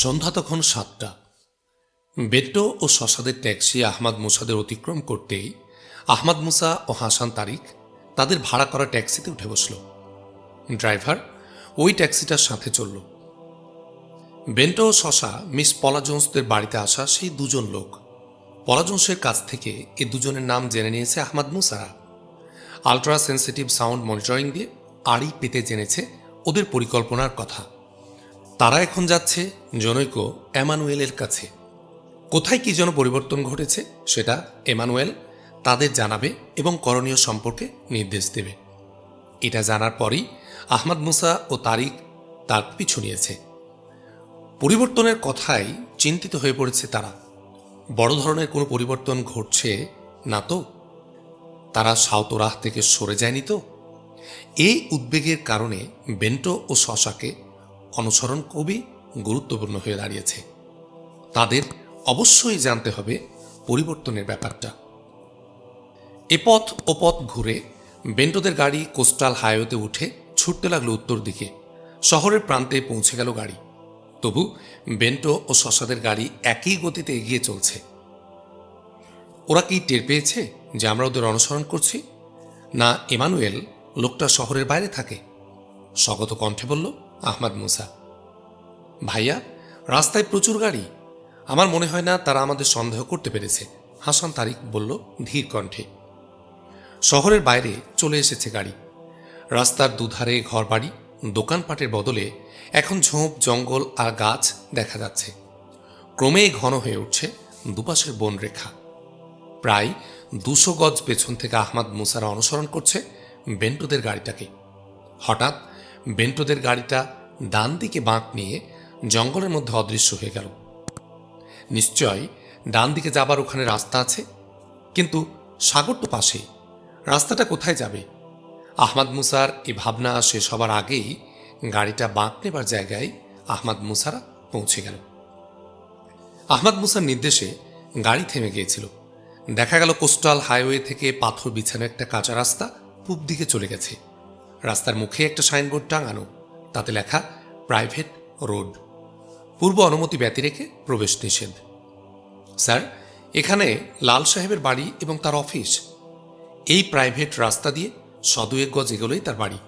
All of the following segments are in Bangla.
সন্ধ্যা তখন সাতটা। বেট্টো ও শশাদের ট্যাক্সি আহমাদ মুসাদের অতিক্রম করতেই আহমাদ মুসা ও হাসান তারিক তাদের ভাড়া করা ট্যাক্সিতে উঠে বসল। ড্রাইভার ওই ট্যাক্সিটার সাথে চলল। বেন্টো ও শশা মিস পলা জোন্সদের বাড়িতে আসা সেই দুজন লোক। পলা জোন্সের কাছ থেকে এ দুজনের নাম জেনে নিয়েছে আহমাদ মুসারা। আলট্রা সেন্সিটিভ সাউন্ড মনিটরিং দিয়ে আড়ি পেতে জেনেছে ওদের পরিকল্পনার কথা। তারা এখন যাচ্ছে জনৈক এমানুয়েলের কাছে। কোথায় কি যেন পরিবর্তন ঘটেছে, সেটা এমানুয়েল তাদের জানাবে এবং করণীয় সম্পর্কে নির্দেশ দেবে। এটা জানার পরই আহমদ মুসা ও তারিক তার পিছু নিয়েছে। পরিবর্তনের কথাই চিন্তিত হয়ে পড়েছে তারা। বড় ধরনের কোনো পরিবর্তন ঘটছে না তো? তারা সাউতরাহ থেকে সরে যায়নি তো? এই উদ্বেগের কারণে বেন্টো ও শশাকে অনুসরণ খুবই গুরুত্বপূর্ণ হয়ে দাঁড়িয়েছে। তাদের অবশ্যই জানতে হবে পরিবর্তনের ব্যাপারটা। এ পথ ও পথ ঘুরে বেন্টোদের গাড়ি কোস্টাল হাইওয়েতে উঠে ছুটতে লাগল উত্তর দিকে। শহরের প্রান্তে পৌঁছে গেল গাড়ি। তবু বেন্টো ও শশাদের গাড়ি একই গতিতে এগিয়ে চলছে। ওরা কি টের পেয়েছে যে আমরা ওদের অনুসরণ করছি? না এমানুয়েল লোকটা শহরের বাইরে থাকে? স্বগত কণ্ঠে বলল আহমাদ মুসা। ভাইয়া, রাস্তায় প্রচুর গাড়ি। আমার মনে হয় না তারা আমাদের সন্দেহ করতে পেরেছে, হাসান তারিক বলল ধীর কণ্ঠে। শহরের বাইরে চলে এসেছে গাড়ি। রাস্তার দুধারে ঘরবাড়ি, দোকানপাটের বদলে এখন ঝোঁপ, জঙ্গল আর গাছ দেখা যাচ্ছে। ক্রমেই ঘন হয়ে উঠছে দুপাশের বনরেখা প্রায় দুশো গজ পেছন থেকে আহমাদ মুসারা অনুসরণ করছে বেন্টোদের গাড়িটাকে। হঠাৎ বেন্টোদের গাড়িটা ডান দিকে বাঁক নিয়ে জঙ্গলের মধ্যে অদৃশ্য হয়ে গেল। নিশ্চয় ডান দিকে যাবার ওখানে রাস্তা আছে, কিন্তু সাগর তো পাশেই রাস্তাটা কোথায় যাবে? আহমাদ মুসার এই ভাবনা শেষ হবার আগেই গাড়িটা বাঁক নেবার জায়গায় আহমাদ মুসারা পৌঁছে গেল। আহমাদ মুসার নির্দেশে গাড়ি থেমে গিয়েছিল। দেখা গেল কোস্টাল হাইওয়ে থেকে পাথর বিছানো একটা কাঁচা রাস্তা পূব দিকে চলে গেছে। রাস্তার মুখে একটা সাইনবোর্ড টাঙানো। তাতে লেখা, প্রাইভেট রোড। পূর্ব অনুমতি ব্যতি রেখে প্রবেশ নিষেধ। স্যার, এখানে লাল সাহেবের বাড়ি এবং তার অফিস। এই প্রাইভেট রাস্তা দিয়ে সদুয়েক গজ এগোলেই তার বাড়ি।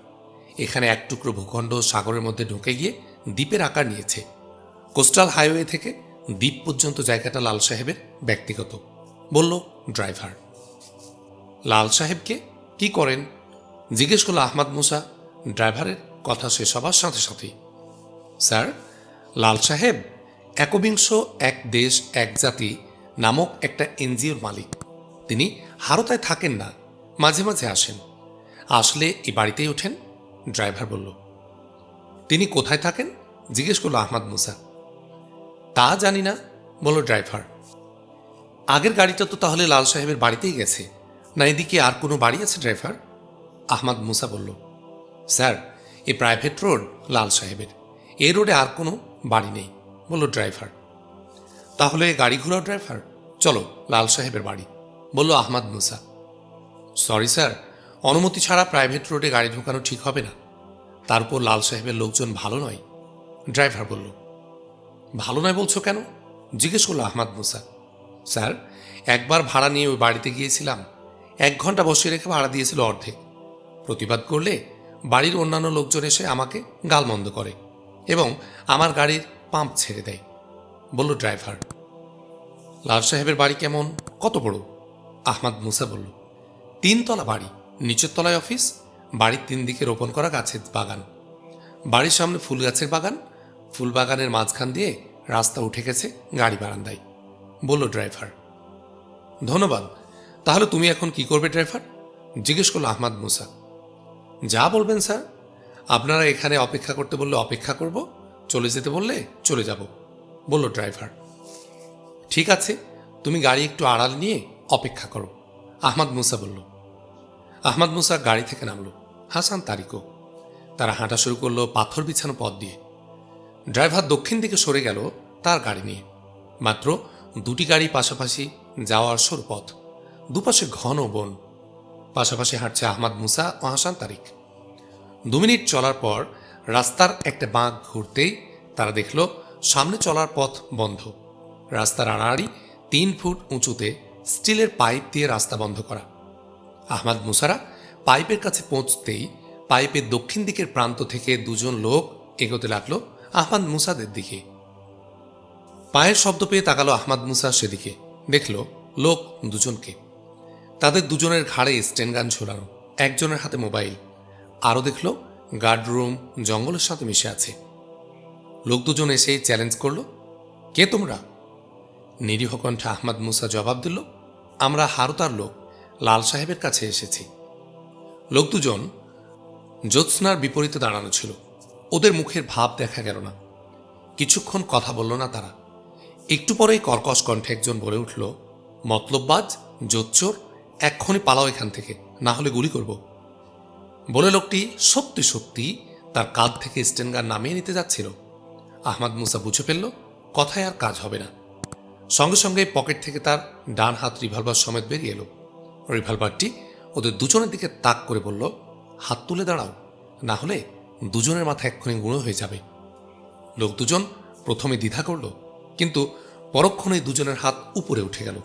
এখানে এক টুকরো ভূখণ্ড সাগরের মধ্যে ঢুকে গিয়ে দ্বীপের আকার নিয়েছে। কোস্টাল হাইওয়ে থেকে দ্বীপ পর্যন্ত জায়গাটা লাল সাহেবের ব্যক্তিগত, বলল ড্রাইভার। লাল সাহেবকে কি করেন? জিজ্ঞেস করল, আহমাদ মুসা, ড্রাইভারের কথা শেষ হবার সাথে সাথেই? স্যার, লাল সাহেব, একবিংশ এক দেশ, এক জাতি নামক একটা এনজিওর মালিক। তিনি হারতায় থাকেন না, মাঝে মাঝে আসেন। আসলে এ বাড়িতেই ওঠেন? ড্রাইভার বলল। তিনি কোথায় থাকেন? জিজ্ঞেস করল, আহমাদ মুসা। তা জানি না, বলল ড্রাইভার। আগের গাড়িটা তো তাহলে লাল সাহেবের বাড়িতেই গেছে। না এদিকে আর কোনো বাড়ি আছে, ড্রাইভার? আহমাদ মুসা বলল, স্যার, এ প্রাইভেট রোড লাল সাহেবের। এই রোডে আর কোনো বাড়ি নেই, বলল ড্রাইভার তাহলে গাড়ি ঘোরাও ড্রাইভার চলো, লাল সাহেবের বাড়ি, বলল আহমাদ মুসা। সরি স্যার অনুমতি ছাড়া প্রাইভেট রোডে গাড়ি ঢোকানো ঠিক হবে না। তারপর লাল সাহেবের লোকজন ভালো নয় ড্রাইভার বলল। ভালো নয় বলছো কেন? জিজ্ঞেস করল আহমাদ মুসা। স্যার, একবার ভাড়া নিয়ে ওই বাড়িতে গিয়েছিলাম। এক ঘণ্টা বসিয়ে রেখে ভাড়া দিয়েছিল অর্ধেক। প্রতিবাদ করলে বাড়ির অন্যান্য লোকজন এসে আমাকে গালমন্দ করে এবং আমার গাড়ির পাম্প ছেড়ে দেয়, বলল ড্রাইভার। লাল সাহেবের বাড়ি কেমন? কত বড়? আহমাদ মুসা বলল, তিনতলা বাড়ি, নিচের তলায় অফিস, বাড়ির তিন দিকে রোপণ করা গাছের বাগান। বাড়ির সামনে ফুল গাছের বাগান, ফুল বাগানের মাঝখান দিয়ে রাস্তা উঠে গেছে গাড়ি বারান্দায়, বলল ড্রাইভার। ধন্যবাদ, তাহলে তুমি এখন কি করবে ড্রাইভার? জিজ্ঞেস করল আহমাদ মুসা। যা বলবেন, স্যার। আপনারা এখানে অপেক্ষা করতে বললে অপেক্ষা করব, চলে যেতে বললে চলে যাব, বলল ড্রাইভার। ঠিক আছে, তুমি গাড়ি একটু আড়াল নিয়ে অপেক্ষা করো, আহমাদ মুসা বলল। আহমাদ মুসা গাড়ি থেকে নামলো, হাসান তারিকও। তারা হাঁটা শুরু করল পাথর বিছানো পথ দিয়ে। ড্রাইভার দক্ষিণ দিকে সরে গেল তার গাড়ি নিয়ে। মাত্র দুটি গাড়ি পাশাপাশি যাওয়ার সরু পথ, দুপাশে ঘন বন পাশাপাশি হাঁটছে আহমাদ মুসা ও হাসান তারিক। দু মিনিট চলার পর রাস্তার একটা বাঁক ঘুরতেই তারা দেখল সামনে চলার পথ বন্ধ। রাস্তার আড়াআড়ি তিন ফুট উঁচুতে স্টিলের পাইপ দিয়ে রাস্তা বন্ধ করা। আহমাদ মুসারা পাইপের কাছে পৌঁছতেই পাইপের দক্ষিণ দিকের প্রান্ত থেকে দুজন লোক এগোতে লাগল আহমাদ মুসাদের দিকে। পায়ের শব্দ পেয়ে তাকালো আহমাদ মুসা সেদিকে। দেখল লোক দুজনকে। তাদের দুজনের ঘাড়ে স্টেনগান ঝোলানো, একজনের হাতে মোবাইল। আরও দেখল গার্ডরুম জঙ্গলের সাথে মিশে আছে। লোক দুজন এসে চ্যালেঞ্জ করল, কে তোমরা? নিরীহ কণ্ঠে আহমদ মুসা জবাব দিল, আমরা হারতার লোক, লাল সাহেবের কাছে এসেছি। লোক দুজন জ্যোৎস্নার বিপরীতে দাঁড়ানো ছিল। ওদের মুখের ভাব দেখা গেল না। কিছুক্ষণ কথা বলল না তারা। একটু পরেই কর্কশ কণ্ঠে একজন বলে উঠল, মতলববাজ, জোচ্চোর এক্ষুনি পালাও এখান থেকে, না হলে গুলি করব। বলে লোকটি সত্যি সত্যি তার কাঁধ থেকে স্টেনগান নামিয়ে নিতে যাচ্ছিল। আহমাদ মুসা বুঝে ফেলল, কথায় আর কাজ হবে না। সঙ্গে সঙ্গে পকেট থেকে তার ডান হাত রিভলভার সমেত বেরিয়ে এলো। রিভলভারটি ওদের দুজনের দিকে তাক করে বলল, হাত তুলে দাঁড়াও, না হলে দুজনের মাথা এক্ষুনি গুঁড়ো হয়ে যাবে। লোক দুজন প্রথমে দ্বিধা করল, কিন্তু পরক্ষণে দুজনের হাত উপরে উঠে গেল।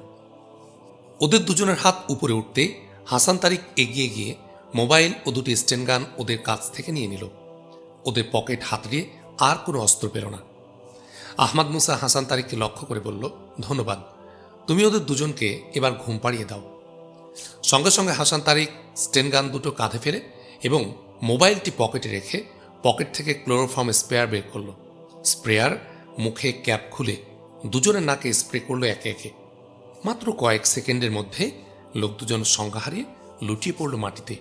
ওদের দুজনের হাত উপরে উঠতে হাসান তারিক এগিয়ে গিয়ে মোবাইল ও দুটি স্টেনগান ওদের কাছ থেকে নিয়ে নিল। ওদের পকেট হাতড়িয়ে আর কোনো অস্ত্র পেল না। আহমাদ মুসা হাসান তারিককে লক্ষ্য করে বলল, ধন্যবাদ। তুমি ওদের দুজনকে এবার ঘুম পাড়িয়ে দাও। সঙ্গে সঙ্গে হাসান তারিক স্টেনগান দুটো কাঁধে ফেলে এবং মোবাইলটি পকেটে রেখে পকেট থেকে ক্লোরোফর্ম স্প্রেয়ার বের করল। স্প্রেয়ার মুখে ক্যাপ খুলে দুজনের নাকে স্প্রে করল একে একে। মাত্র কয়েক সেকেন্ডের মধ্যে লোক দুজন সংজ্ঞা হারিয়ে লুটিয়ে পড়ল মাটিতে।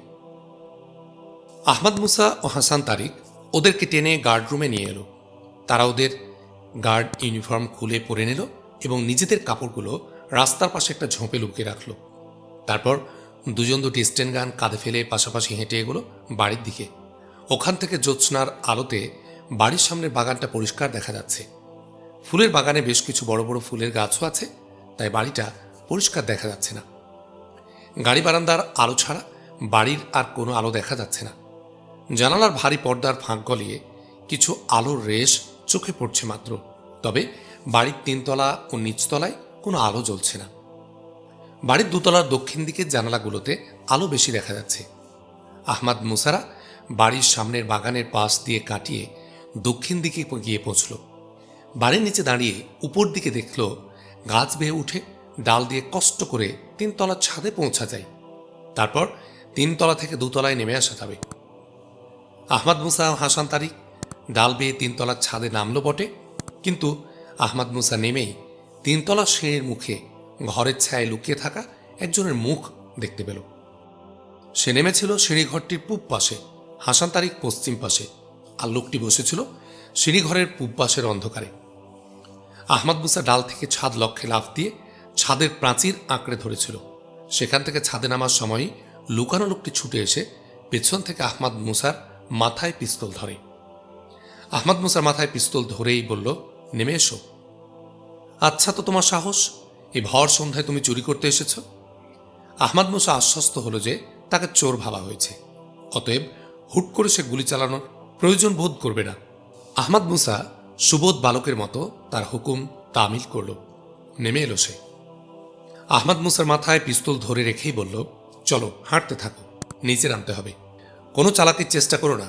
আহমদ মুসা ও হাসান তারিক ওদেরকে টেনে গার্ডরুমে নিয়ে এলো। তারা ওদের গার্ড ইউনিফর্ম খুলে পরে নিল এবং নিজেদের কাপড়গুলো রাস্তার পাশে একটা ঝোঁপে লুকিয়ে রাখল। তারপর দুজন দুটি স্টেন গান কাঁধে ফেলে পাশাপাশি হেঁটে এগোলো বাড়ির দিকে। ওখান থেকে জ্যোৎস্নার আলোতে বাড়ির সামনের বাগানটা পরিষ্কার দেখা যাচ্ছে। ফুলের বাগানে বেশ কিছু বড় বড় ফুলের গাছও আছে। তাই বাড়িটা পরিষ্কার দেখা যাচ্ছে না। গাড়ি বারান্দার আলো ছাড়া বাড়ির আর কোনো আলো দেখা যাচ্ছে না। জানালার ভারী পর্দার ফাঁক গলিয়ে কিছু আলোর রেশ চোখে পড়ছে মাত্র, তবে বাড়ির তিনতলা ও নিচতলায় কোনো আলো জ্বলছে না। বাড়ির দুতলার দক্ষিণ দিকের জানালাগুলোতে আলো বেশি দেখা যাচ্ছে। আহমাদ মুসারা বাড়ির সামনের বাগানের পাশ দিয়ে কাটিয়ে দক্ষিণ দিকে গিয়ে পৌঁছল। বাড়ির নিচে দাঁড়িয়ে উপর দিকে দেখল গাছ বেয়ে উঠে ডাল দিয়ে কষ্ট করে তিনতলার ছাদে পৌঁছা যায়। তারপর তিনতলা থেকে দুতলায় নেমে আসা যাবে। আহমাদ মুসা হাসান তারিক ডাল বেয়ে তিনতলার ছাদে নামলো বটে, কিন্তু আহমাদ মুসা নেমেই তিনতলা সিঁড়ির মুখে ঘরের ছায় লুকিয়ে থাকা একজনের মুখ দেখতে পেল। সে নেমেছিল সিঁড়িঘরটির পূব পাশে, হাসান তারিক পশ্চিম পাশে, আর লোকটি বসেছিল সিঁড়িঘরের পূব পাশের অন্ধকারে। আহমাদ মুসা ডাল থেকে ছাদ লক্ষ্যে লাফ দিয়ে ছাদের প্রাচীর আঁকড়ে ধরেছিল। সেখান থেকে ছাদে নামার সময়ই লুকানো লোকটি ছুটে এসে পেছন থেকে আহমাদ মুসার মাথায় পিস্তল ধরে। আহমাদ মুসার মাথায় পিস্তল ধরেই বলল, নেমে এসো। আচ্ছা তো তোমার সাহস এই ভর সন্ধ্যায় তুমি চুরি করতে এসেছ? আহমাদ মুসা আশ্বস্ত হলো যে তাকে চোর ভাবা হয়েছে। অতএব হুট করে সে গুলি চালানোর প্রয়োজন বোধ করবে না। আহমাদ মুসা সুবোধ বালকের মতো তার হুকুম তামিল করল। নেমে এলো সে। আহমাদ মুসার মাথায় পিস্তল ধরে রেখেই বলল, চলো, হাঁটতে থাকো, নিচে নামতে হবে। কোনো চালাকির চেষ্টা করো না।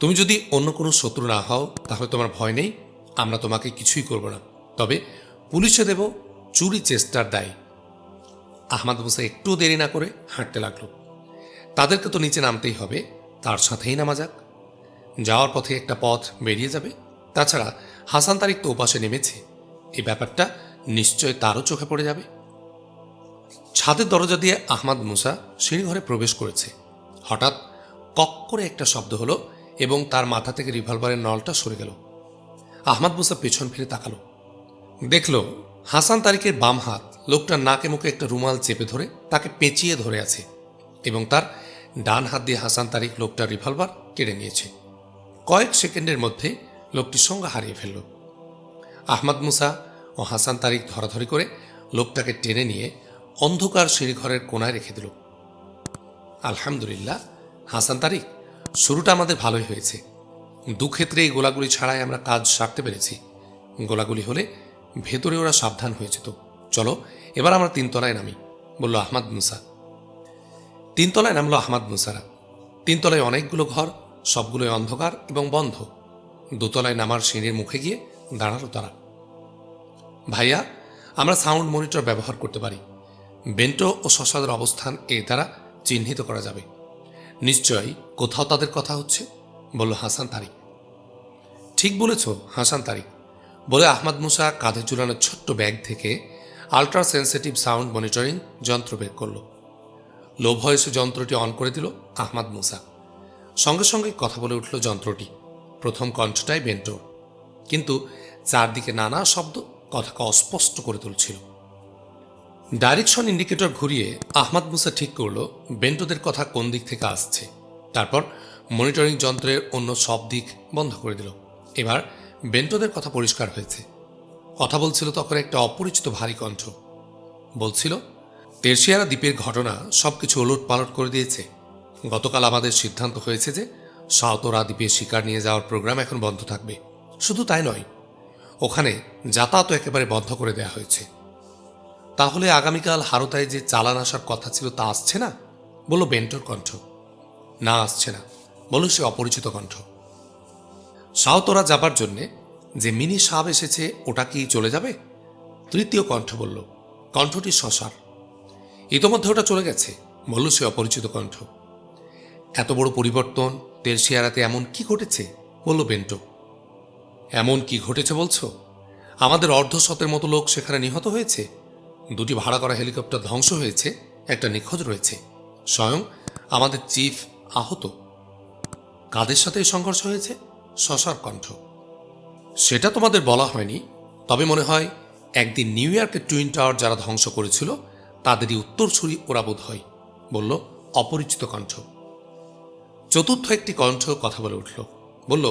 তুমি যদি অন্য কোনো শত্রু না হও, তাহলে তোমার ভয় নেই, আমরা তোমাকে কিছুই করব না। তবে পুলিশে দেব, চুরি চেষ্টার দায়। আহমাদ মুসা একটু দেরি না করে হাঁটতে লাগল। তাদেরকে তো নিচে নামতেই হবে, তার সাথেই নামা যাক। যাওয়ার পথে একটা পথ বেরিয়ে যাবে তাছাড়া হাসান তারিক তো ওপাশে নেমেছে। এই ব্যাপারটা নিশ্চয় তারও চোখে পড়ে যাবে। ছাদের দরজা দিয়ে আহমাদ মুসা সিঁড়িঘরে প্রবেশ করেছে। হঠাৎ কক করে একটা শব্দ হলো এবং তার মাথা থেকে রিভলভারের নলটা সরে গেল। আহমাদ মুসা পেছন ফিরে তাকালো। দেখল হাসান তারিকের বাম হাত লোকটার নাকে মুখে একটা রুমাল চেপে ধরে তাকে পেঁচিয়ে ধরে আছে এবং তার ডান হাত দিয়ে হাসান তারিক লোকটার রিভলভার কেড়ে নিয়েছে। কয়েক সেকেন্ডের মধ্যে লোকটি সঙ্গে হারিয়ে ফেলল। আহমাদ মুসা ও হাসান তারিক ধরাধরি করে লোকটাকে টেনে নিয়ে অন্ধকার সিঁড়িঘরের কোনায় রেখে দিল। আলহামদুলিল্লাহ, হাসান তারিক, শুরুটা আমাদের ভালোই হয়েছে। দু ক্ষেত্রে এই গোলাগুলি ছাড়াই আমরা কাজ সারতে পেরেছি। গোলাগুলি হলে ভেতরে ওরা সাবধান হয়ে যেত। চলো, এবার আমরা তিনতলায় নামি, বলল আহমাদ মুসা। তিনতলায় নামলো আহমাদ মুসারা। তিনতলায় অনেকগুলো ঘর, সবগুলোই অন্ধকার এবং বন্ধ। দোতলায় নামার সিঁড়ির মুখে গিয়ে দাঁড়াল তারা। ভাইয়া, আমরা সাউন্ড মনিটর ব্যবহার করতে পারি। বেন্টো ও শশাদের অবস্থান এ দ্বারা চিহ্নিত করা যাবে। নিশ্চয়ই কোথাও তাদের কথা হচ্ছে, বলল হাসান তারিক। ঠিক বলেছ, হাসান তারিক, বলে আহমদ মুসা কাঁধে ঝুলানো ছোট্ট ব্যাগ থেকে আলট্রা সেন্সিটিভ সাউন্ড মনিটরিং যন্ত্র বের করল। লো ভয়েসে যন্ত্রটি অন করে দিল আহমদ মুসা। সঙ্গে সঙ্গে কথা বলে উঠল যন্ত্রটি। প্রথম কণ্ঠটাই বেন্টোর কিন্তু চারদিকে নানা শব্দ কথাকে অস্পষ্ট করে তুলছিল। ডাইরেকশন ইন্ডিকেটর ঘুরিয়ে আহমদ মুসা ঠিক করল, বেন্টোদের কথা কোন দিক থেকে আসছে। তারপর মনিটরিং যন্ত্রের অন্য সব দিক বন্ধ করে দিল। এবার বেন্টোদের কথা পরিষ্কার হয়েছে। কথা বলছিল তখন একটা অপরিচিত ভারী কণ্ঠ। বলছিল, তেরশিয়ারা দ্বীপের ঘটনা সবকিছু ওলট পালট করে দিয়েছে। গতকাল আমাদের সিদ্ধান্ত হয়েছে যে সাউতরা দ্বীপে শিকার নিয়ে যাওয়ার প্রোগ্রাম এখন বন্ধ থাকবে। শুধু তাই নয়, ওখানে যাতায়াত একেবারে বন্ধ করে দেয়া হয়েছে। তাহলে আগামীকাল হারতায় যে চালান আসার কথা ছিল তা আসছে না? বলল বেন্টর কণ্ঠ। না, আসছে না, বলল সে অপরিচিত কণ্ঠ। সাউতরা যাবার জন্যে যে মিনি সাপ এসেছে, ওটা কি চলে যাবে? তৃতীয় কণ্ঠ বলল, কণ্ঠটি শশার। ইতোমধ্যে ওটা চলে গেছে, বলল সে অপরিচিত কণ্ঠ। এত বড় পরিবর্তন তেলশিয়ারাতে এমন কি ঘটেছে? বলল বেন্টো। এমন কি ঘটেছে বলছো? আমাদের অর্ধশতের মতো লোক সেখানে নিহত হয়েছে। দুটি ভাড়া করা হেলিকপ্টার ধ্বংস হয়েছে, একটা নিখোঁজ রয়েছে। স্বয়ং আমাদের চিফ আহত। কাদের সাথে এই সংঘর্ষ হয়েছে? শশার কণ্ঠ। সেটা তোমাদের বলা হয়নি, তবে মনে হয় একদিন নিউ ইয়র্কের টুইন টাওয়ার যারা ধ্বংস করেছিল, তাদেরই উত্তরসূরি ওরা বোধ হয় বলল অপরিচিত কণ্ঠ। চতুর্থ একটি কণ্ঠ কথা বলে উঠল। বলল,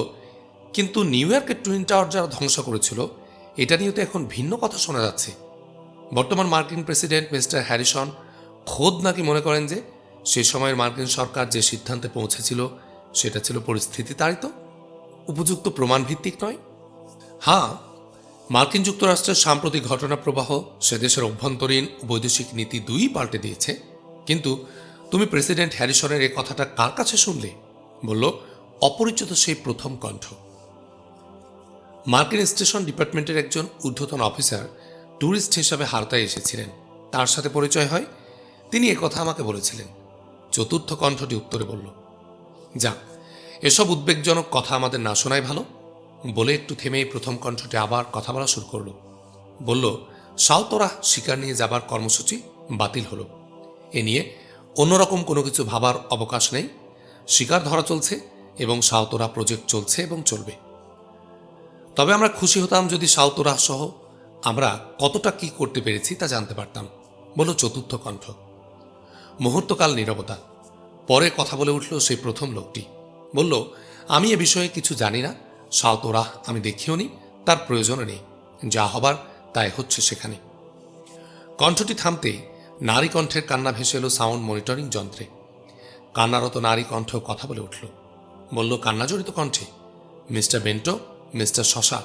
কিন্তু নিউ ইয়র্কের টুইন টাওয়ার যারা ধ্বংস করেছিল, এটা নিয়ে তো এখন ভিন্ন কথা শোনা যাচ্ছে। বর্তমান মার্কিন প্রেসিডেন্ট মিস্টার হ্যারিসন খোদ নাকি মনে করেন যে, সে সময়ের মার্কিন সরকার যে সিদ্ধান্তে পৌঁছেছিল, সেটা ছিল পরিস্থিতি তাড়িত উপযুক্ত প্রমাণ ভিত্তিক নয়? হ্যাঁ মার্কিন যুক্তরাষ্ট্রের সাম্প্রতিক ঘটনা প্রবাহ সে দেশের অভ্যন্তরীণ বৈদেশিক নীতি দুই পাল্টে দিয়েছে। কিন্তু তুমি প্রেসিডেন্ট হ্যারিসনের এ কথাটা কার কাছে শুনলে? বলল, অপরিচিত সেই প্রথম কণ্ঠ। মার্কিন স্টেশন ডিপার্টমেন্টের একজন ঊর্ধ্বতন অফিসার ট্যুরিস্ট হিসাবে হারতায় এসেছিলেন। তার সাথে পরিচয় হয়। তিনি কথা আমাকে বলেছিলেন। চতুর্থ কণ্ঠটি উত্তরে বলল, যাক, এসব উদ্বেগজনক কথা আমাদের না শোনাই ভালো। বলে একটু থেমেই প্রথম কণ্ঠটি আবার কথা বলা শুরু করল। বলল সাউতরা শিকার নিয়ে যাবার কর্মসূচি বাতিল হলো। এ নিয়ে অন্যরকম কোনো কিছু ভাবার অবকাশ নেই। শিকার ধরা চলছে এবং সাউতরা প্রজেক্ট চলছে এবং চলবে। তবে আমরা খুশি হতাম যদি সাউতরা সহ আমরা কতটা কি করতে পেরেছি তা জানতে পারতাম বলল চতুর্থ কণ্ঠ। মুহূর্তকাল নীরবতা। পরে কথা বলে উঠল সেই প্রথম লোকটি। বলল, আমি এ বিষয়ে কিছু জানি না। সাউতরা আমি দেখিও নি। তার প্রয়োজনও নেই। যা হবার তাই হচ্ছে সেখানে। কণ্ঠটি থামতে নারী কণ্ঠের কান্না ভেসে এলো সাউন্ড মনিটরিং যন্ত্রে। কান্নারত নারী কণ্ঠ কথা বলে উঠল। বলল কান্না জড়িত কণ্ঠে। মিস্টার বেন্টো, মিস্টার শশা,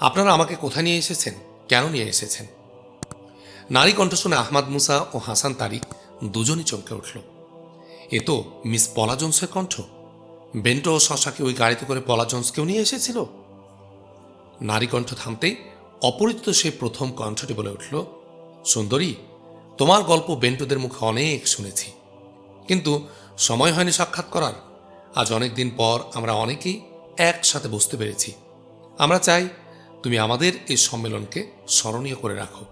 আপনারা আমাকে কোথায় নিয়ে এসেছেন? কেন নিয়ে এসেছেন? নারী কণ্ঠ শুনে আহমাদ মুসা ও হাসান তারিক দুজনই চমকে উঠল। এ তো মিস পলা জোন্সের কণ্ঠ। বেন্টো ও শশাকে ওই গাড়িতে করে পলা জোন্সকেও নিয়ে এসেছিল? নারী কণ্ঠ থামতেই অপরিচিত সেই প্রথম কণ্ঠটি বলে উঠল, সুন্দরী তোমার গল্প বেন্টোদের মুখে অনেক শুনেছি। কিন্তু সময় হয়নি সাক্ষাৎ করার। আজ অনেক দিন পর আমরা অনেকেই একসাথে বসতে পেরেছি। আমরা চাই তুমি আমাদের এই সম্মেলনকে স্মরণীয় করে রাখো।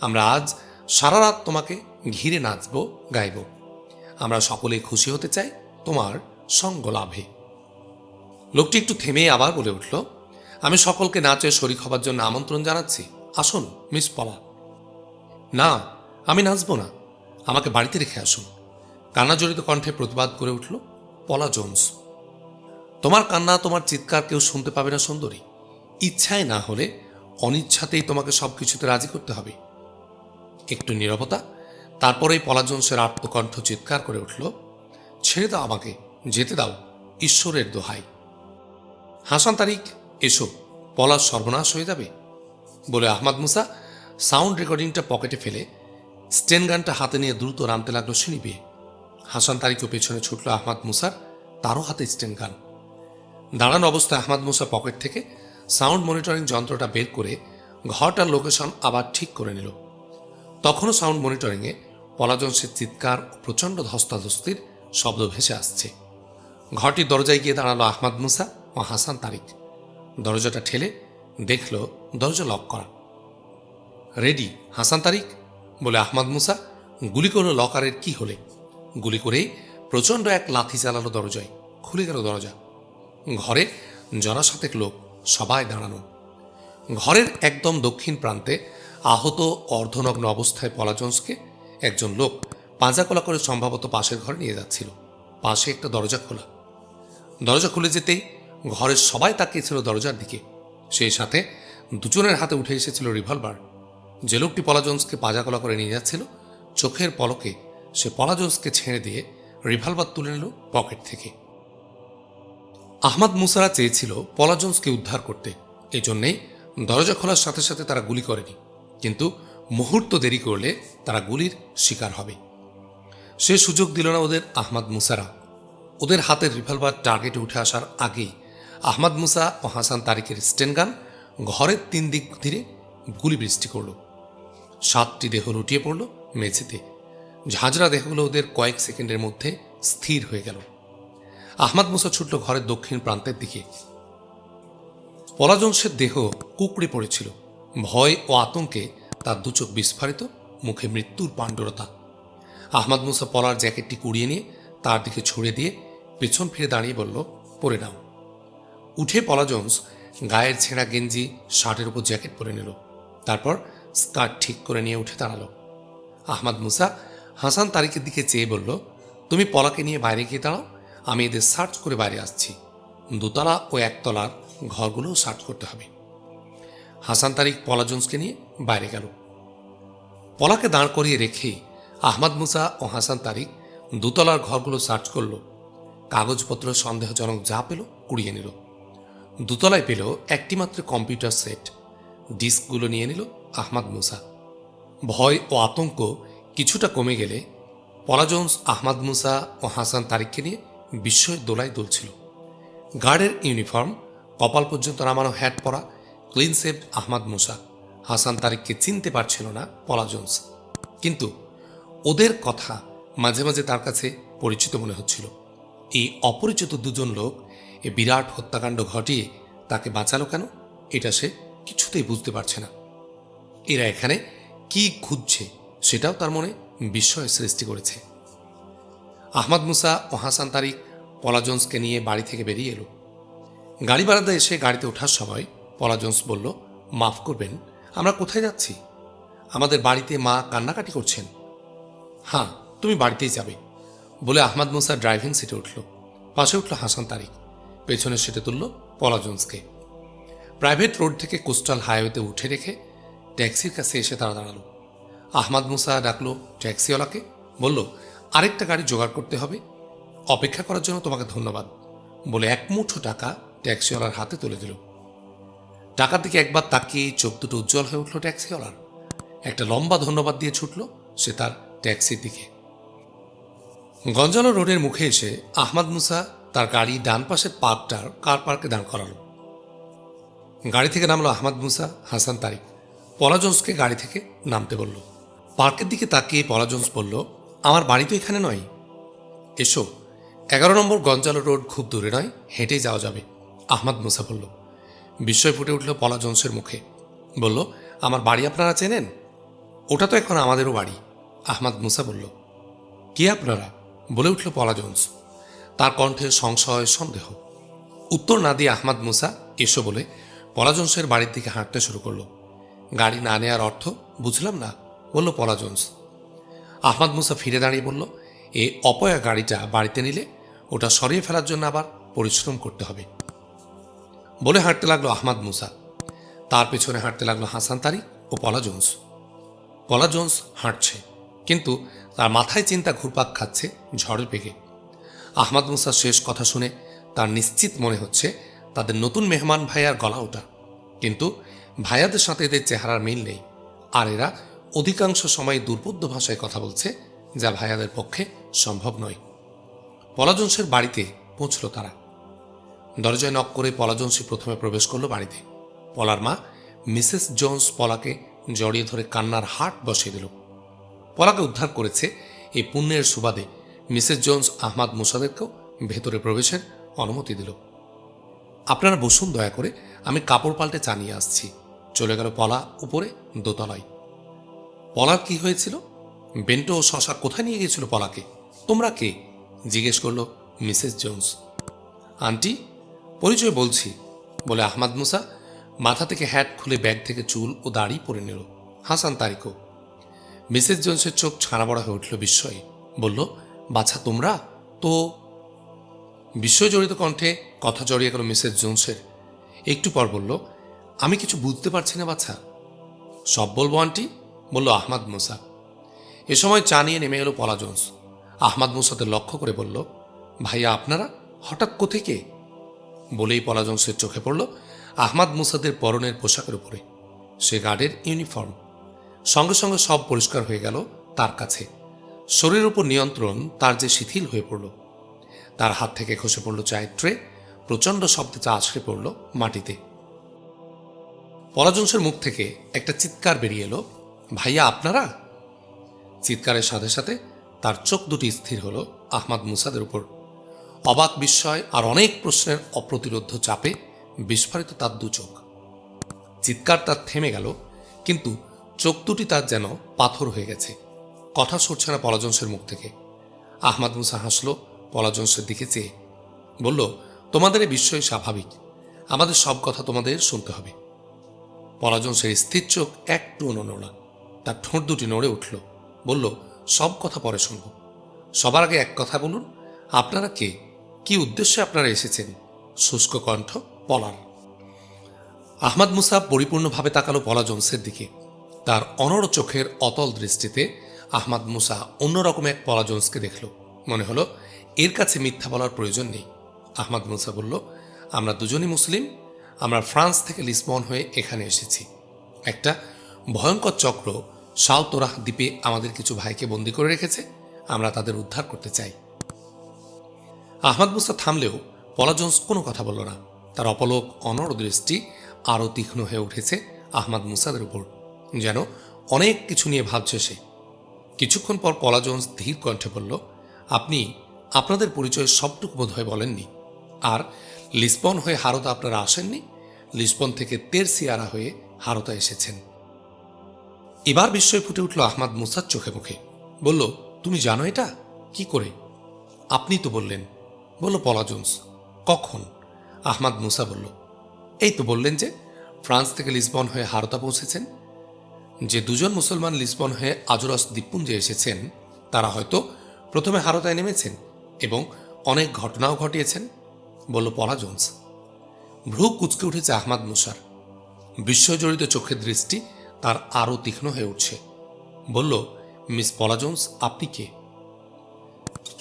আমরা আজ সারা রাত তোমাকে ঘিরে নাচব, গাইব। আমরা সকলে খুশি হতে চাই তোমার সঙ্গ লাভে লোকটি একটু থেমে আবার বলে উঠল, আমি সকলকে নাচে শরিক হবার জন্য আমন্ত্রণ জানাচ্ছি। আসুন, মিস পলা। না আমি নাচব না। আমাকে বাড়িতে রেখে আসুন। কান্নাজড়িত কণ্ঠে প্রতিবাদ করে উঠল পলা জোন্স। তোমার কান্না, তোমার চিৎকার কেউ শুনতে পাবে না, সুন্দরী। ইচ্ছায় না হলে অনিচ্ছাতেই তোমাকে সব কিছুতে রাজি করতে হবে। একটু নীরবতা, তারপরেই পলা জোন্সের আত্মকণ্ঠ চিৎকার করে উঠল, ছেড়ে দাও আমাকে, যেতে দাও, ঈশ্বরের দোহাই। হাসান তারিক, এসো, পলার সর্বনাশ হয়ে যাবে। বলে আহমাদ মুসা সাউন্ড রেকর্ডিংটা পকেটে ফেলে স্টেন গানটা হাতে নিয়ে দ্রুত নামতে লাগল সিঁড়ি বেয়ে হাসান তারিখও পেছনে ছুটল আহমাদ মুসার, তারও হাতে স্টেন গান। দাঁড়ানো অবস্থায় আহমাদ মুসা পকেট থেকে সাউন্ড মনিটরিং যন্ত্রটা বের করে ঘরটার লোকেশন আবার ঠিক করে নিল। তখনও সাউন্ড মনিটরিংয়ে পলাজংসের চিৎকার প্রচণ্ড ধস্তাধস্তির শব্দ ভেসে আসছে। ঘরটির দরজায় গিয়ে দাঁড়াল আহমাদ মুসা ও হাসান তারিক দরজাটা ঠেলে দেখল দরজা লক করা। রেডি, হাসান তারিক বলে আহমাদ মুসা, গুলি করল লকারের কি হলে? গুলি করেই প্রচণ্ড এক লাথি চালালো দরজায়, খুলে গেল দরজা। ঘরে জনাশাতেক লোক সবাই দাঁড়ানো। ঘরের একদম দক্ষিণ প্রান্তে আহত অর্ধনগ্ন অবস্থায় পলাজন্সকে একজন লোক পাঁজাকলা করে সম্ভবত পাশের ঘরে নিয়ে যাচ্ছিল। পাশে একটা দরজা খোলা। দরজা খুলে যেতেই ঘরের সবাই তাকিয়েছিল দরজার দিকে। সেই সাথে দুজনের হাতে উঠে এসেছিল রিভলভার। যে লোকটি পলাজন্সকে পাজাকলা করে নিয়ে যাচ্ছিল, চোখের পলকে সে পলাজন্সকে ছেড়ে দিয়ে রিভলভার তুলে নিল পকেট থেকে। আহমাদ মুসারা চেয়েছিল পলাজন্সকে উদ্ধার করতে। এই এজন্যেই দরজা খোলার সাথে সাথে তারা গুলি করেনি। কিন্তু মুহূর্ত দেরি করলে তারা গুলির শিকার হবে। সে সুযোগ দিল না ওদের আহমাদ মুসারা। ওদের হাতের রিভলভার টার্গেটে উঠে আসার আগেই আহমাদ মুসা ও হাসান তারিকের স্টেনগান ঘরের তিন দিক ধীরে গুলি বৃষ্টি করল। সাতটি দেহ লুটিয়ে পড়ল মেঝেতে। ঝাঁঝরা দেহগুলো ওদের কয়েক সেকেন্ডের মধ্যে স্থির হয়ে গেল। আহমাদ মুসা ছুটল ঘরের দক্ষিণ প্রান্তের দিকে। পলাজংসের দেহ কুকড়ে পড়েছিল। ভয় ও আতঙ্কে তার দুচোখ বিস্ফারিত, মুখে মৃত্যুর পাণ্ডরতা। আহমাদ মুসা পলার জ্যাকেটটি কুড়িয়ে নিয়ে তার দিকে ছুড়ে দিয়ে পেছন ফিরে দাঁড়িয়ে বলল, পরে নাও। উঠে পলা জোন্স গায়ের ছেঁড়া গেঞ্জি, শার্টের উপর জ্যাকেট পরে নিল। তারপর স্কার্ট ঠিক করে নিয়ে উঠে দাঁড়াল। আহমাদ মুসা হাসান তারিকের দিকে চেয়ে বলল, তুমি পলাকে নিয়ে বাইরে গিয়ে দাঁড়াও, আমি এদের সার্চ করে বাইরে আসছি। দোতলা ও একতলার ঘরগুলো সার্চ করতে হবে। হাসান তারিক পলা জোন্সকে নিয়ে বাইরে গেল। পলাকে দাঁড় করিয়ে রেখে আহমাদ মুসা ও হাসান তারিক দোতলার ঘরগুলো সার্চ করল। কাগজপত্র সন্দেহজনক যা পেল কুড়িয়ে নিল। দোতলায় পেল একটি মাত্র কম্পিউটার সেট। ডিস্কগুলো নিয়ে নিল আহমাদ মুসা। ভয় ও আতঙ্ক কিছুটা কমে গেলে পলাজন্স আহমাদ মুসা ও হাসান তারিককে নিয়ে বিস্ময়ের দোলায় দুলছিল। গার্ডের ইউনিফর্ম, কপাল পর্যন্ত নামানো হ্যাট পরা ক্লিন সেভড আহমাদ মুসা। হাসান তারিককে চিনতে পারছিল না পলাজন্স। কিন্তু ওদের কথা মাঝে মাঝে তার কাছে পরিচিত মনে হচ্ছিল। এই অপরিচিত দুজন লোক এ বিরাট হত্যাকাণ্ড ঘটিয়ে তাকে বাঁচালো কেন? এটা সে কিছুতেই বুঝতে পারছে না। এরা এখানে কি খুঁজছে সেটাও তার মনে বিস্ময়ের সৃষ্টি করেছে। আহমাদ মুসা ও হাসান তারিক পলাজন্সকে নিয়ে বাড়ি থেকে বেরিয়ে এলো। গাড়ি বারান্দা এসে গাড়িতে ওঠার সময় পলাজন্স বলল, মাফ করবেন, আমরা কোথায় যাচ্ছি? আমাদের বাড়িতে মা কান্নাকাটি করছেন। হ্যাঁ তুমি বাড়িতেই যাবে, বলে আহমাদ মুসা ড্রাইভিং সিটে উঠল। পাশে উঠল হাসান তারিক পেছনে সিটে তুলল পলাজন্সকে। প্রাইভেট রোড থেকে কোস্টাল হাইওয়েতে উঠে রেখে ট্যাক্সির কাছে এসে তারা দাঁড়াল। আহমাদ মুসা ডাকলো ট্যাক্সিওয়ালাকে, বলল, আরেকটা গাড়ি জোগাড় করতে হবে। অপেক্ষা করার জন্য তোমাকে ধন্যবাদ। বলে এক মুঠো টাকা ট্যাক্সিওয়ালার হাতে তুলে দিল। টাকার দিকে একবার তাকিয়ে চোখ দুটো উজ্জ্বল হয়ে উঠল ট্যাক্সিওয়ালার। একটা লম্বা ধন্যবাদ দিয়ে ছুটল সে তার ট্যাক্সির দিকে। গঞ্জালো রোডের মুখে এসে আহমাদ মুসা তার গাড়ি ডান পাশের পার্কটার, কার পার্কে দাঁড় করালো। গাড়ি থেকে নামলো আহমাদ মুসা হাসান তারিক। পলাজন্সকে গাড়ি থেকে নামতে বলল। পার্কের দিকে তাকিয়ে পলাজন্স বলল, আমার বাড়ি তো এখানে নয়। এসো, এগারো নম্বর গঞ্জালো রোড খুব দূরে নয়, হেঁটেই যাওয়া যাবে। আহমাদ মুসা বলল। বিস্ময় ফুটে উঠল পলাজন্সের মুখে। বলল, আমার বাড়ি আপনারা চেনেন? ওটা তো এখন আমাদেরও বাড়ি। আহমাদ মুসা বলল, কে আপনারা? বলে উঠল পলাজন্স। তার কণ্ঠে সংশয়, সন্দেহ। উত্তর না দিয়ে আহমাদ মুসা এসো বলে পলাজন্সের বাড়ির দিকে হাঁটতে শুরু করল। গাড়ি না নেয়ার অর্থ বুঝলাম না, বলল পলাজন্স আহমাদ মুসা ফিরে দাঁড়িয়ে বলল এই অপয়া গাড়িটা বাড়িতে নিলে ওটা সরিয়ে ফেলার জন্য আবার পরিশ্রম করতে হবে। বলে হাঁটতে লাগল আহমাদ মুসা। তার পেছনে হাঁটতে লাগল হাসান তারিক ও পলা জোন্স। পলা জোন্স হাঁটছে, কিন্তু তার মাথায় চিন্তা ঘুরপাক খাচ্ছে ঝড়ের বেগে। আহমাদ মুসার শেষ কথা শুনে তার নিশ্চিত মনে হচ্ছে তাদের নতুন মেহমান ভাইয়ার গলা ওটা কিন্তু ভাইয়াদের সাথে এদের চেহারার মিল নেই। আর এরা অধিকাংশ সময় দুর্বোধ্য ভাষায় কথা বলছে, যা ভাইয়াদের পক্ষে সম্ভব নয়। পলাজন্সের বাড়িতে পৌঁছল তারা। দরজায় নক করে পলাজন্সি প্রথমে প্রবেশ করল বাড়িতে। পলার মা, মিসেস জোন্স পলাকে জড়িয়ে ধরে কান্নার হাট বসিয়ে দিল। পলাকে উদ্ধার করেছে এই পুণ্যের সুবাদে মিসেস জোন্স আহমাদ মুসাদেরকেও ভেতরে প্রবেশের অনুমতি দিল। আপনারা বসুন দয়া করে, আমি কাপড় পাল্টে চানিয়ে আসছি। চলে গেল পলা উপরে দোতলায়। পলার কি হয়েছিল? বেন্টো ও শশা কোথায় নিয়ে গিয়েছিল পলাকে? তোমরা কে? জিজ্ঞেস করল মিসেস জোন্স। আন্টি, পরিচয় বলছি, বলে আহমাদ মুসা মাথা থেকে হ্যাট খুলে ব্যাগ থেকে চুল ও দাড়ি পরে নিল। হাসান তারিকও মিসেস জোন্সের চোখ ছাড়া বড়া হয়ে উঠল বিস্ময়ে। বলল, বাছা তোমরা? তো বিস্ময় জড়িত কণ্ঠে কথা জড়িয়ে গেল মিসেস জোন্সের। একটু পর বলল আমি কিছু বুঝতে পারছি না বাছা সব বলব, আন্টি? বলল আহমাদ মুসা। এ সময় চা নিয়ে নেমে এলো পলা জোন্স। আহমাদ মুসাতে লক্ষ্য করে বলল, ভাইয়া, আপনারা? হঠাৎ কোথেকে বলেই পলা জোন্সের চোখে পড়ল আহমাদ মুসাদের পরনের পোশাকের উপরে। সে গার্ডের ইউনিফর্ম। সঙ্গে সঙ্গে সব পরিষ্কার হয়ে গেল তার কাছে। শরীরের উপর নিয়ন্ত্রণ তার যে শিথিল হয়ে পড়ল। তার হাত থেকে খসে পড়ল চায়ের ট্রে। প্রচণ্ড শব্দে চা আছড়ে পড়ল মাটিতে। পলাজংসের মুখ থেকে একটা চিৎকার বেরিয়ে এলো, ভাইয়া, আপনারা? চিৎকারের সাথে সাথে তার চোখ দুটি স্থির হলো আহমাদ মুসাদের উপর। অবাক বিস্ময় আর অনেক প্রশ্নের অপ্রতিরোধ্য চাপে বিস্ফারিত তার দু চোখ। চিৎকার তার থেমে গেল, কিন্তু চোখ দুটি তার যেন পাথর হয়ে গেছে। কথা সরছে না পলাজংসের মুখ থেকে। আহমাদ মুসা হাসল পলাজংসের দিকে চেয়ে। বলল, তোমাদের এই বিস্ময় স্বাভাবিক। আমাদের সব কথা তোমাদের শুনতে হবে। পলাজংসের স্থির চোখ একটু নড়ল না। তার ঠোঁট দুটি নড়ে উঠল। বলল, সব কথা পরে শুনব। সবার আগে এক কথা বলুন, আপনারা কে? কি উদ্দেশ্যে আপনারা এসেছেন? শুষ্ক কণ্ঠ, পলার। আহমাদ মুসা পরিপূর্ণভাবে তাকালো পলা জোন্সের দিকে। তার অনড় চোখের অতল দৃষ্টিতে আহমাদ মুসা অন্যরকম এক পলা জোন্সকে দেখল। মনে হলো, এর কাছে মিথ্যা বলার প্রয়োজন নেই। আহমাদ মুসা বলল, আমরা দুজনই মুসলিম আমরা ফ্রান্স থেকে লিসবন হয়ে এখানে এসেছি। একটা ভয়ঙ্কর চক্র সাউতোরাহ দ্বীপে আমাদের কিছু ভাইকে বন্দি করে রেখেছে, আমরা তাদের উদ্ধার করতে চাই। আহমদ মুসা থামলেও পলা জোন্স কোনো কথা বলল না। তার অপলোক অনড় দৃষ্টি আরও তীক্ষ্ণ হয়ে উঠেছে আহমদ মুসাদের উপর, যেন অনেক কিছু নিয়ে ভাবছে সে। কিছুক্ষণ পর পলা জোন্স ধীর কণ্ঠে বলল, আপনি আপনাদের পরিচয় সবটুকু বোধ হয় বলেননি। আর লিসবন হয়ে হারতা আপনারা আসেননি, লিসবন থেকে তেরসিয়ারা হয়ে হারতা এসেছেন। এবার বিস্ময় ফুটে উঠল আহমাদ মুসার চোখে মুখে। বলল, তুমি জানো এটা? কি করে? আপনি তো বললেন। বলল, পলা জোন্স, কখন? আহমাদ মুসা বলল, এই তো বললেন যে, ফ্রান্স থেকে লিসবন হয়ে হারতা পৌঁছেছেন। যে দুজন মুসলমান লিসবন হয়ে আজরস দ্বীপপুঞ্জে এসেছেন, তারা হয়তো প্রথমে হারতায় নেমেছেন এবং অনেক ঘটনাও ঘটিয়েছেন। বলল পলা জোন্স ভ্রু কুচকে উঠেছে আহমাদ মুসার বিস্ময়জড়িত চোখের দৃষ্টি তার আরও তীক্ষ্ণ হয়ে উঠছে। বলল, মিস পলা জোন্স আপনি কে?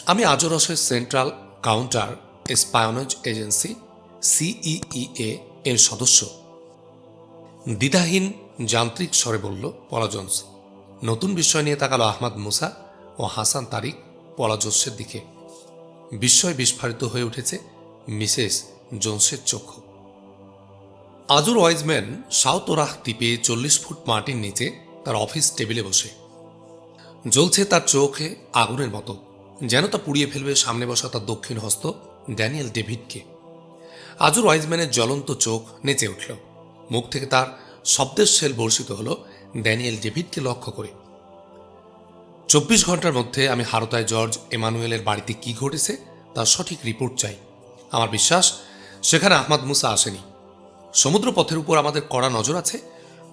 আমি আজরসের central counter espionage agency, CEEA এর সদস্য। দ্বিধাহীন যান্ত্রিক স্বরে বলল পলাজন্স নতুন বিষয় নিয়ে তাকালো আহমদ মুসা ও হাসান তারিক পলাজন্সের দিকে। বিস্ময় বিস্ফারিত হয়ে উঠেছে মিসেস জোন্সের চক্ষু। আজুর ওয়াইজম্যান সাউতোরাহ দ্বীপে চল্লিশ ফুট মাটির নিচে তার অফিস টেবিলে বসে। জ্বলছে তার চোখে আগুনের মতো, যেন তা পুড়িয়ে ফেলবে সামনে বসা তার দক্ষিণ হস্ত ড্যানিয়েল ডেভিডকে। আজুর ওয়াইজম্যানের জ্বলন্ত চোখ নেচে উঠল। মুখ থেকে তার শব্দের সেল বর্ষিত হল ড্যানিয়েল ডেভিডকে লক্ষ্য করে। চব্বিশ ঘণ্টার মধ্যে আমি হারতায় জর্জ এমানুয়েলের বাড়িতে কি ঘটেছে, তার সঠিক রিপোর্ট চাই। আমার বিশ্বাস, সেখানে আহমদ মুসা আসেনি। সমুদ্র পথের উপর আমাদের কড়া নজর আছে।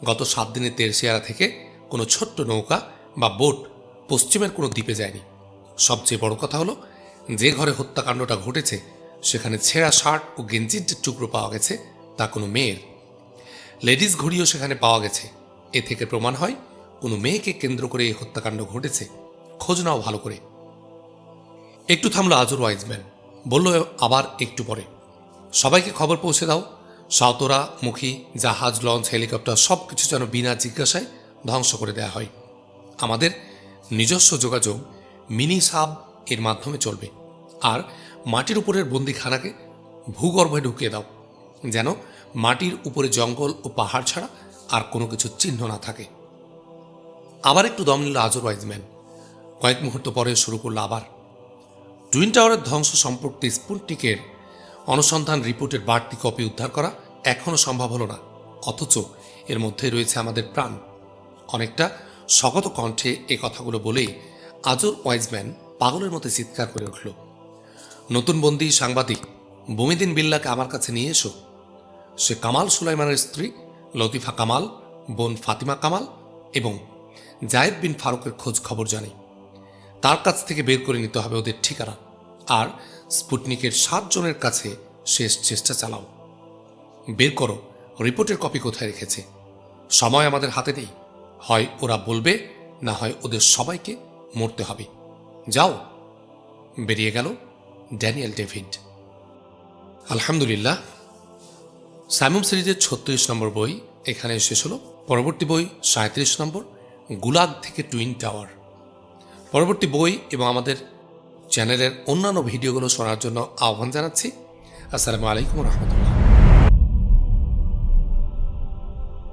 গত সাত দিনের তেরসিয়ারা থেকে কোনো ছোট্ট নৌকা বা বোট পশ্চিমের কোনো দ্বীপে যায়নি। সবচেয়ে বড় কথা হলো, যে ঘরে হত্যাকাণ্ডটা ঘটেছে, সেখানে ছেঁড়া শার্ট ও গেঞ্জির যে টুকরো পাওয়া গেছে, তা কোনো মেয়ের। লেডিস ঘড়িও সেখানে পাওয়া গেছে। এ থেকে প্রমাণ হয়, কোনো মেয়েকে কেন্দ্র করে এই হত্যাকাণ্ড ঘটেছে। খোঁজ নাও ভালো করে। একটু থামলো আজর ওয়াইজম্যান। বলল, আবার একটু পরে। সবাইকে খবর পৌঁছে দাও। সাউতরা মুখী, জাহাজ, লঞ্চ, হেলিকপ্টার সব কিছু যেন বিনা জিজ্ঞাসায় ধ্বংস করে দেওয়া হয়। আমাদের নিজস্ব যোগাযোগ মিনি সাব এর মাধ্যমে চলবে। আর মাটির উপরের বন্দিখানাকে ভূগর্ভে ঢুকিয়ে দাও। যেন মাটির উপরে জঙ্গল ও পাহাড় ছাড়া আর কোনো কিছু চিহ্ন না থাকে। আবার একটু দম নিল আজর ওয়াইজম্যান। কয়েক মুহূর্ত পরে শুরু করল আবার। টুইন টাওয়ারের ধ্বংস সম্পর্কে স্পুটনিকের অনুসন্ধান রিপোর্টের বাড়তি কপি উদ্ধার করা এখনও সম্ভব হলো না। অথচ এর মধ্যে রয়েছে আমাদের প্রাণ। অনেকটা স্বগত কণ্ঠে এ কথাগুলো বলেই আজর ওয়াইজম্যান পাগলের মতো চিৎকার করে উঠল। নতুন বন্দি সাংবাদিক বমিদিন বিল্লাকে আমার কাছে নিয়ে এসো। সে কামাল সুলাইমানের স্ত্রী, লতিফা কামাল, বোন ফাতিমা কামাল এবং জায়েদ বিন ফারুকের খোঁজ খবর জানে তার কাছ থেকে বের করে নিতে হবে ওদের ঠিকানা। আর স্পুটনিকের সাতজনের কাছে শেষ চেষ্টা চালাও। বের করো, রিপোর্টের কপি কোথায় রেখেছে? সময় আমাদের হাতে নেই। হয় ওরা বলবে, না হয় ওদের সবাইকে মরতে হবে। যাও। বেরিয়ে গেল ড্যানিয়েল ডেভিড। আলহামদুলিল্লাহ। সাইমুম সিরিজের ছত্রিশ নম্বর বই এখানে শেষ হলো। পরবর্তী বই সাঁত্রিশ নম্বর, গুলাগ থেকে টুইন টাওয়ার। পরবর্তী বই এবং আমাদের চ্যানেলের অন্যান্য ভিডিওগুলো শোনার জন্য আহ্বান জানাচ্ছি। আসসালামু আলাইকুম রহমতুল্লাহ।